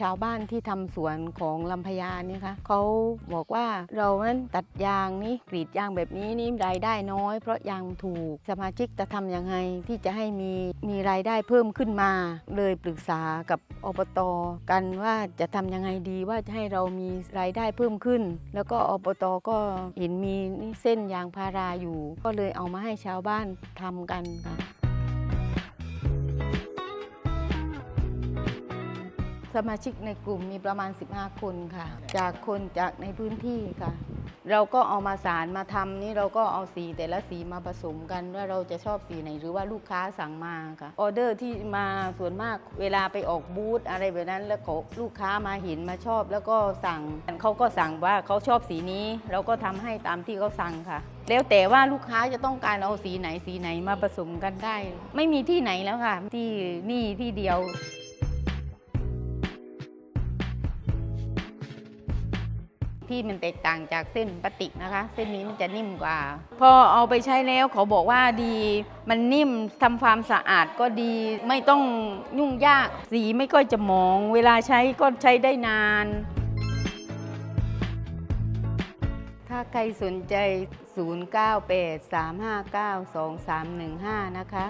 ชาวบ้านที่ทำสวนของลำพญาเนี่ยค่ะเขาบอกว่าเรานั้นตัดยางนี่กรีดยางแบบนี้นี่รายได้น้อย เพราะยางถูกสมาชิกจะทำยังไงที่จะให้มีมีรายได้เพิ่มขึ้นมา เลยปรึกษากับอบตกันว่าจะทำยังไงดีว่าจะให้เรามีรายได้เพิ่มขึ้น แล้วก็อบตก็เห็นมีเส้นยางพาราอยู่ ก็เลยเอามาให้ชาวบ้านทำกันค่ะ สมาชิกในกลุ่มมีประมาณ 15 คนค่ะ จากคนจากในพื้นที่ค่ะ เราก็เอามาสารมาทำนี่เราก็เอาสีแต่ละสีมาผสมกันว่าเราจะชอบสีไหนหรือว่าลูกค้าสั่งมาค่ะ ออเดอร์ที่มาส่วนมากเวลาไปออกบูธอะไรแบบนั้นแล้วก็ลูกค้ามาเห็นมาชอบ แล้วก็สั่งเขาก็สั่งว่าเขาชอบสีนี้ เราก็ทำให้ตามที่เขาสั่งค่ะแล้วแต่ว่าลูกค้าจะต้องการเอาสีไหนสีไหนมาผสมกันได้ ไม่มีที่ไหนแล้วค่ะ ที่นี่ที่เดียว ที่มันแตกต่างจากเส้นพลาสติกนะคะ เส้นนี้มันจะนิ่มกว่า พอเอาไปใช้แล้วเขาบอกว่าดี มันนิ่มทำความสะอาดก็ดีไม่ต้องยุ่งยาก สีไม่ค่อจะหมอง เวลาใช้ก็ใช้ได้นาน ถ้าใครสนใจ 0983592315 นะคะ